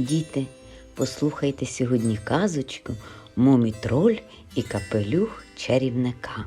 Діти, послухайте сьогодні казочку Мумітроль і капелюх чарівника.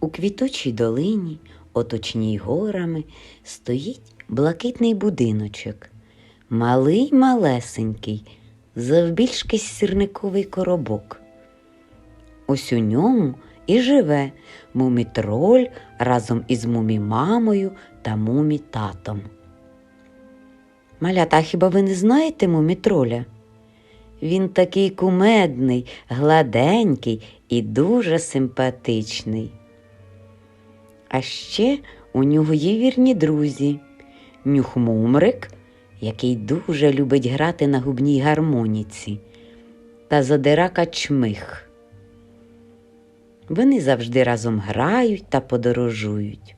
У квітучій долині, оточній горами, стоїть блакитний будиночок, малий малесенький, завбільшки сірниковий коробок. Ось у ньому і живе мумітроль разом із мумімамою та мумітатом. Малята, хіба ви не знаєте мумітроля? Він такий кумедний, гладенький і дуже симпатичний. А ще у нього є вірні друзі. Нюхмумрик, який дуже любить грати на губній гармоніці, та задирака чмих. Вони завжди разом грають та подорожують.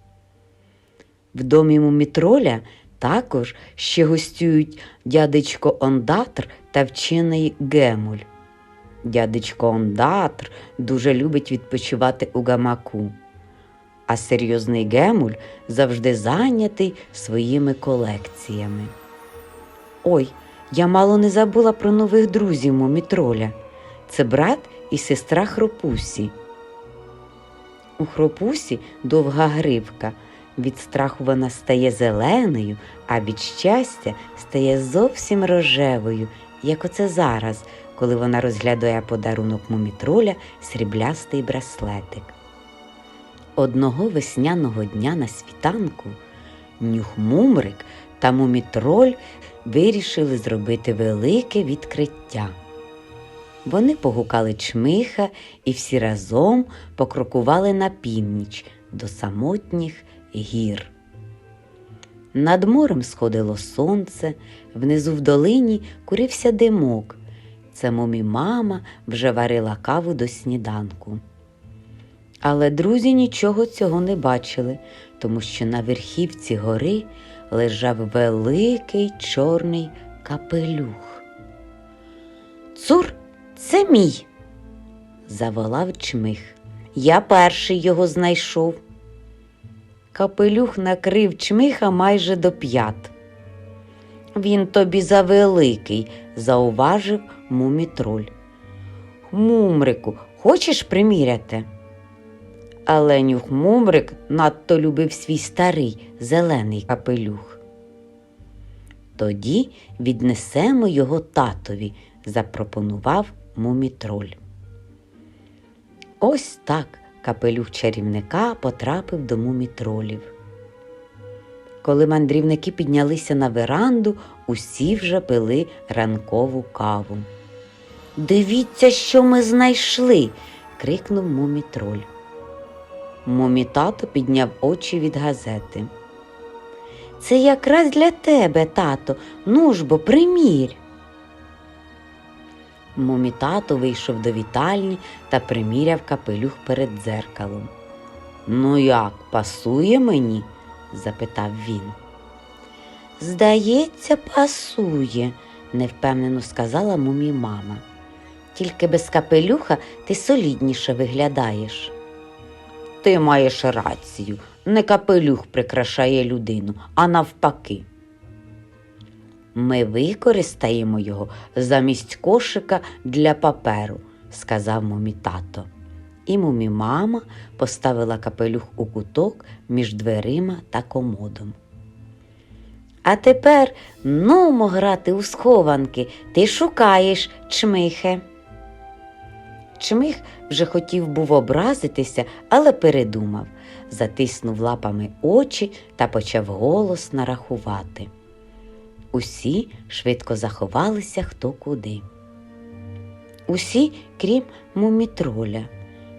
В домі мумітроля також ще гостюють дядечко Ондатр та вчений Гемуль. Дядечко Ондатр дуже любить відпочивати у гамаку, а серйозний Гемуль завжди зайнятий своїми колекціями. Ой, я мало не забула про нових друзів мумітроля. Це брат і сестра Хропусі. У хропусі довга гривка. Від страху вона стає зеленою, а від щастя стає зовсім рожевою, як оце зараз, коли вона розглядає подарунок мумітроля сріблястий браслетик. Одного весняного дня на світанку нюхмумрик та мумітроль вирішили зробити велике відкриття. Вони погукали чмиха і всі разом покрокували на північ до самотніх гір. Над морем сходило сонце, внизу в долині курився димок. Це мумі мама вже варила каву до сніданку. Але друзі нічого цього не бачили, тому що на верхівці гори лежав великий чорний капелюх. Цур, це мій, заволав чмих. Я перший його знайшов. Капелюх накрив чмиха майже до п'ят. Він тобі завеликий, зауважив мумітроль. Мумрику, хочеш приміряти? Але нюх мумрик надто любив свій старий зелений капелюх. Тоді віднесемо його татові, запропонував мумітроль. Ось так капелюх чарівника потрапив до мумітролів. Коли мандрівники піднялися на веранду, усі вже пили ранкову каву. Дивіться, що ми знайшли. крикнув мумітроль. Мумітато підняв очі від газети. Це якраз для тебе, тато. Ну ж бо примірь. Мумітато вийшов до вітальні та приміряв капелюх перед дзеркалом. Ну як, пасує мені? запитав він. Здається, пасує, невпевнено сказала мумі мама. Тільки без капелюха ти солідніше виглядаєш. Ти маєш рацію, не капелюх прикрашає людину, а навпаки. Ми використаємо його замість кошика для паперу, сказав мумі тато. І мумі мама поставила капелюх у куток між дверима та комодом. А тепер нумо грати у схованки, ти шукаєш, чмихе. Чмих вже хотів був образитися, але передумав, затиснув лапами очі та почав голосно рахувати. Усі швидко заховалися хто куди. Усі, крім мумітроля.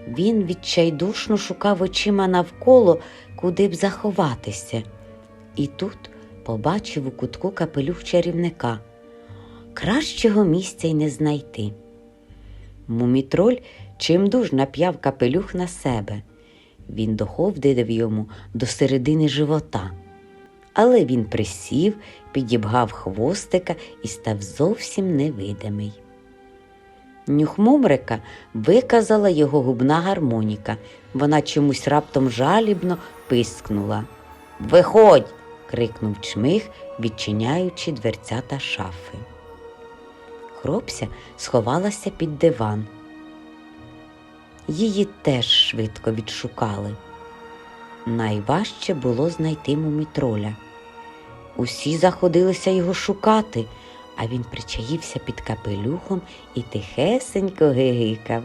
Він відчайдушно шукав очима навколо, куди б заховатися. І тут побачив у кутку капелюх чарівника. Кращого місця й не знайти. Мумітроль чимдуж нап'яв капелюх на себе. Він доходив йому до середини живота. Але він присів, підібгав хвостика і став зовсім невидимий. Нюхмумрика виказала його губна гармоніка. Вона чомусь раптом жалібно пискнула. Виходь. крикнув чмих відчиняючи дверцята шафи. Хропся сховалася під диван. Її теж швидко відшукали. Найважче було знайти мумітроля. Усі заходилися його шукати, а він причаївся під капелюхом і тихесенько гигикав.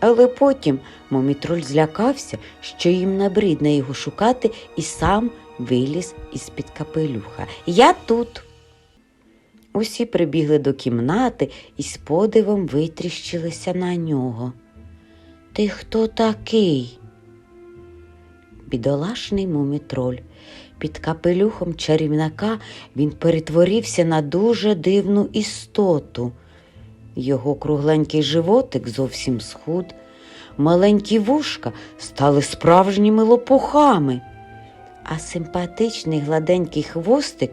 Але потім мумітроль злякався, що їм набридне його шукати, і сам виліз із-під капелюха. Я тут. Усі прибігли до кімнати і з подивом витріщилися на нього. Ти хто такий? Бідолашний мумітроль. Під капелюхом чарівника він перетворився на дуже дивну істоту. Його кругленький животик зовсім схуд, маленькі вушка стали справжніми лопухами, а симпатичний гладенький хвостик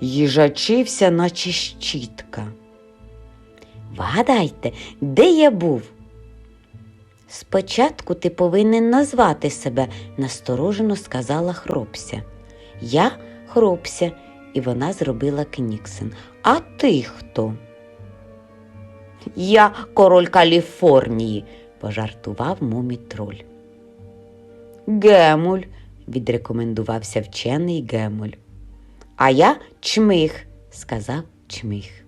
їжачився, наче щітка. Вгадайте, де я був? Спочатку ти повинен назвати себе, насторожено сказала хропся. Я хропся, і вона зробила кніксен. А ти хто? Я король Каліфорнії, пожартував мумітроль. Гемуль, відрекомендувався вчений Гемуль. А я чмих, сказав чмих.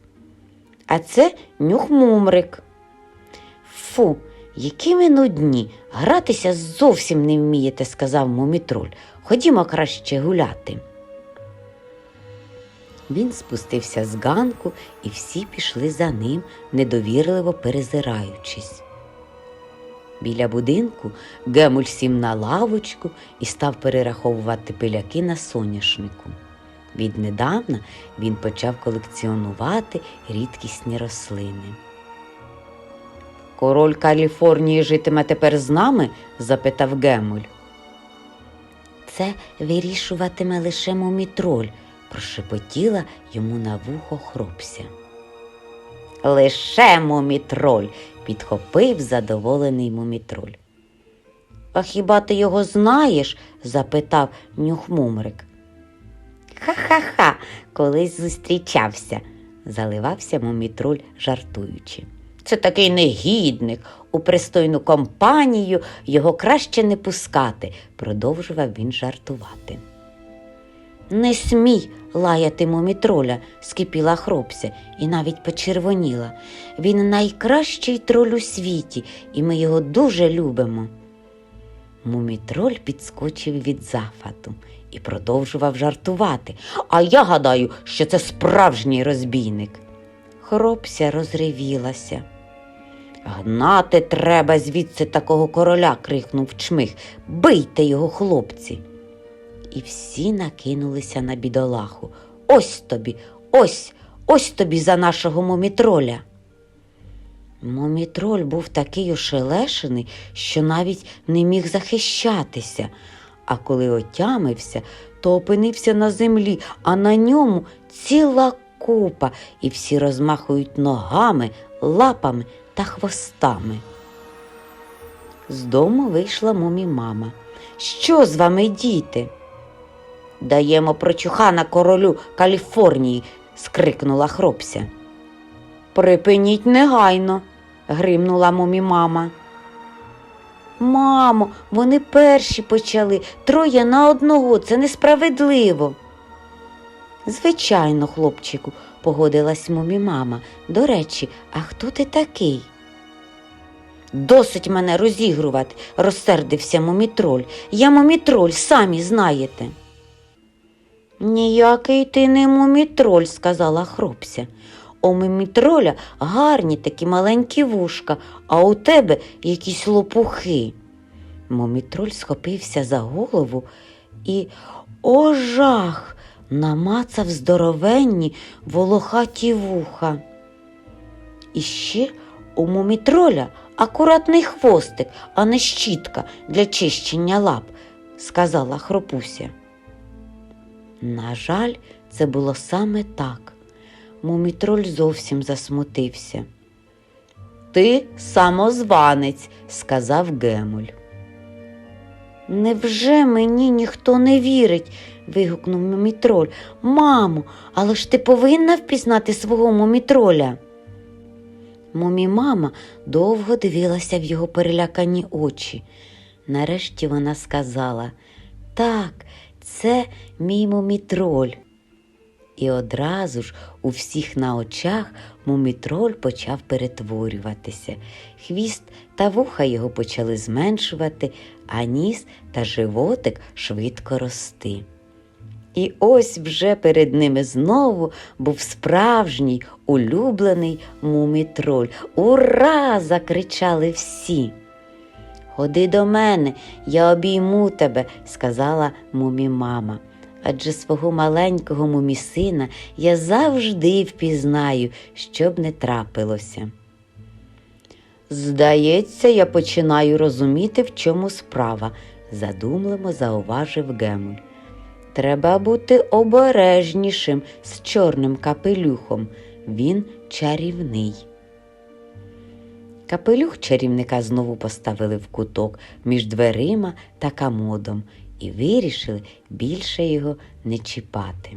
А це нюхмумрик. Фу, які ви нудні, гратися зовсім не вмієте, сказав мумітроль. Ходімо краще гуляти. Він спустився з ганку, і всі пішли за ним, недовірливо перезираючись. Біля будинку Гемуль сів на лавочку і став перераховувати пиляки на соняшнику. Віднедавна він почав колекціонувати рідкісні рослини. Король Каліфорнії житиме тепер з нами? запитав Гемуль. Це вирішуватиме лише мумітроль, прошепотіла йому на вухо хропся. Лише мумітроль, підхопив задоволений мумітроль. А хіба ти його знаєш? запитав нюхмумрик. Ха-ха-ха, колись зустрічався, заливався мумітроль, жартуючи. Це такий негідник, у пристойну компанію його краще не пускати, продовжував він жартувати. Не смій лаяти мумітроля, скипіла хропся і навіть почервоніла. Він найкращий троль у світі, і ми його дуже любимо. Мумітроль підскочив від зафату і продовжував жартувати. А я гадаю, що це справжній розбійник. Хропся розривілася. Гнати треба звідси такого короля, крикнув чмих. Бийте його, хлопці. І всі накинулися на бідолаху. Ось тобі, ось, ось тобі за нашого мумітроля. Мумітроль був такий ошелешений, що навіть не міг захищатися, а коли отямився, то опинився на землі, а на ньому ціла купа, і всі розмахують ногами, лапами та хвостами. З дому вийшла мумі мама. Що з вами, діти? Даємо прочухана королю Каліфорнії, скрикнула хропся. Припиніть негайно, гримнула мумі мама. Мамо, вони перші почали, троє на одного, це несправедливо. Звичайно, хлопчику, погодилась мумі мама. До речі, а хто ти такий? Досить мене розігрувати, розсердився мумітроль. Я мумітроль, самі знаєте. Ніякий ти не мумітроль, сказала хропся. У мумітроля гарні такі маленькі вушка, а у тебе якісь лопухи. Мумітроль схопився за голову і, о жах, намацав здоровенні волохаті вуха. І ще у мумітроля акуратний хвостик, а не щітка для чищення лап, сказала хропуся. На жаль, це було саме так. Мумітроль зовсім засмутився. Ти самозванець, сказав Гемуль. Невже мені ніхто не вірить? вигукнув мумітроль. Мамо, але ж ти повинна впізнати свого мумітроля. Мумі-мама довго дивилася в його перелякані очі. Нарешті вона сказала Так, це мій мумітроль. І одразу ж у всіх на очах мумітроль почав перетворюватися. Хвіст та вуха його почали зменшувати, а ніс та животик швидко рости. І ось вже перед ними знову був справжній улюблений мумітроль. Ура! закричали всі. Ходи до мене, я обійму тебе, сказала мумі-мама. Адже свого маленького мумісина я завжди впізнаю, що б не трапилося. Здається, я починаю розуміти, в чому справа, задумливо зауважив Гемуль. Треба бути обережнішим з чорним капелюхом. Він чарівний. Капелюх чарівника знову поставили в куток між дверима та комодом і вирішили більше його не чіпати.